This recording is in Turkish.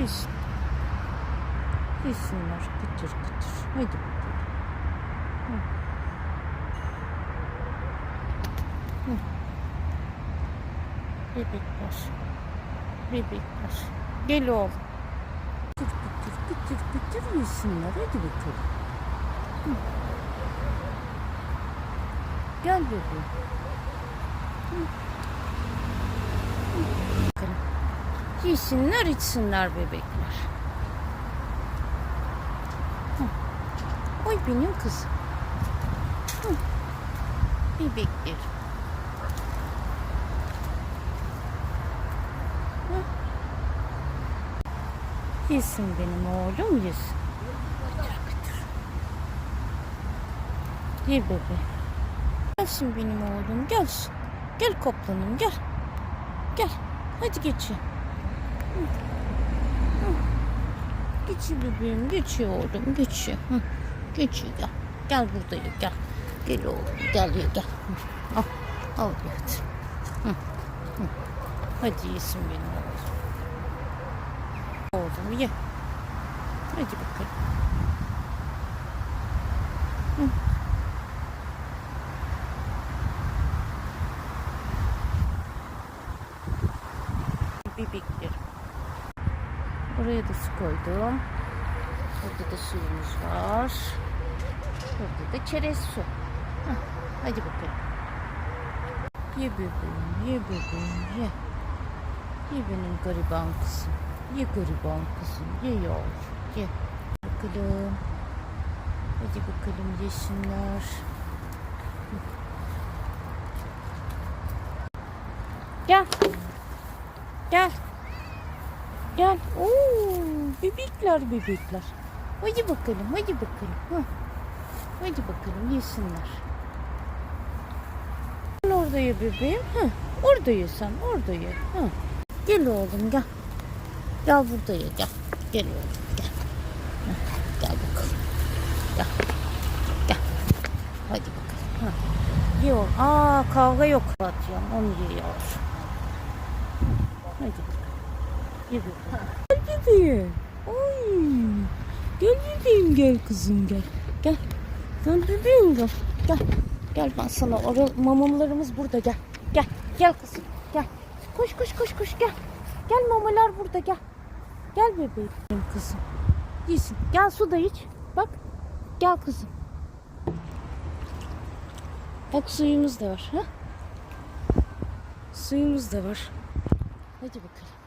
Yesin. Yesinler kıtır kıtır. Hadi bakalım. Hı. Hı. Bebekler. Bebekler. Gel oğlum. Kıtır kıtır kıtır kıtır yesinler. Hadi bakalım. Hı. Gel bebeğim. Hı. Bakalım. Yesinler içsinler bebekler. Hı. Oy benim kızım. Hı. Bebekler. Hı. Yesin benim oğlum yesin. Kıtır kıtır. Ye bebeğim. Gelsin benim oğlum gelsin. Gel koplanım gel. Gel. Hadi geçin. Geçiyor bebeğim, geçiyor oğlum, geçiyor. Geçiyor gel. Gel buraya gel. Gel oğlum, gel ya gel. Al, al. Hı. Hadi yesin benim oğlum. Oğlum ye. Hadi bakalım. Hı. Bebeklerim. Buraya da su koydum. Burada da suyumuz var. Burada da çerez su. Hah, hadi bakalım. Ye bebeğim, ye bebeğim, ye. Ye benim gariban kızım. Ye gariban kızım, ye yavrum, ye. Bakalım. Hadi bakalım yesinler. Gel. Gel. Gel. Oo, bebekler bebekler. Hadi bakalım, hadi bakalım. Hı. Hadi bakalım yesinler. Sen orada ye bebeğim. Hı. Orada ye sen, orada ye. Hı. Gel oğlum gel. Gel burada ye gel. Gel oğlum gel. Hı. Gel bakalım. Gel. Gel. Hadi bakalım. Hı. Ye oğlum. Aa kavga yok. Atıyorum onu ye yavrum. Hadi bakalım. Gel bebeğim. Oy. Gel bebeğim gel kızım gel. Gel. Gel bebeğim gel. Gel. Gel ben sana oraya mamalarımız burada gel. Gel. Gel kızım. Gel. Koş koş koş koş gel. Gel mamalar burada gel. Gel bebeğim kızım. Yesin. Gel su da iç. Bak. Gel kızım. Bak suyumuz da var. Ha? Suyumuz da var. Hadi bakalım.